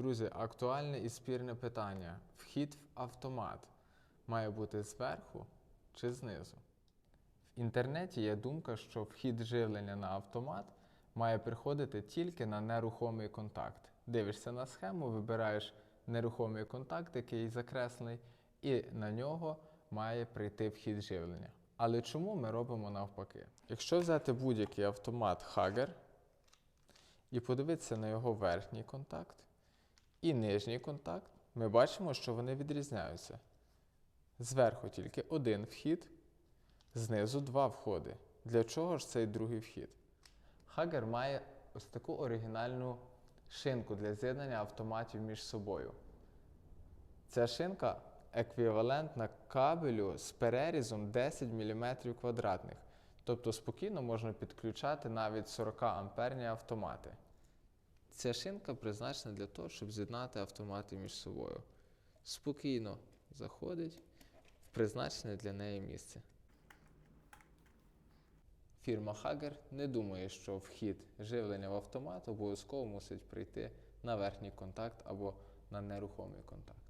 Друзі, актуальне і спірне питання. Вхід в автомат має бути зверху чи знизу? В інтернеті є думка, що вхід живлення на автомат має приходити тільки на нерухомий контакт. Дивишся на схему, вибираєш нерухомий контакт, який закреслений, і на нього має прийти вхід живлення. Але чому ми робимо навпаки? Якщо взяти будь-який автомат Hager і подивитися на його верхній контакт і нижній контакт, ми бачимо, що вони відрізняються. Зверху тільки один вхід, знизу два входи. Для чого ж цей другий вхід? Хагер має ось таку оригінальну шинку для з'єднання автоматів між собою. Ця шинка еквівалентна кабелю з перерізом 10 мм квадратних. Тобто спокійно можна підключати навіть 40 амперні автомати. Ця шинка призначена для того, щоб з'єднати автомати між собою. Спокійно заходить в призначене для неї місце. Фірма Hager не думає, що вхід живлення в автомат обов'язково мусить прийти на верхній контакт або на нерухомий контакт.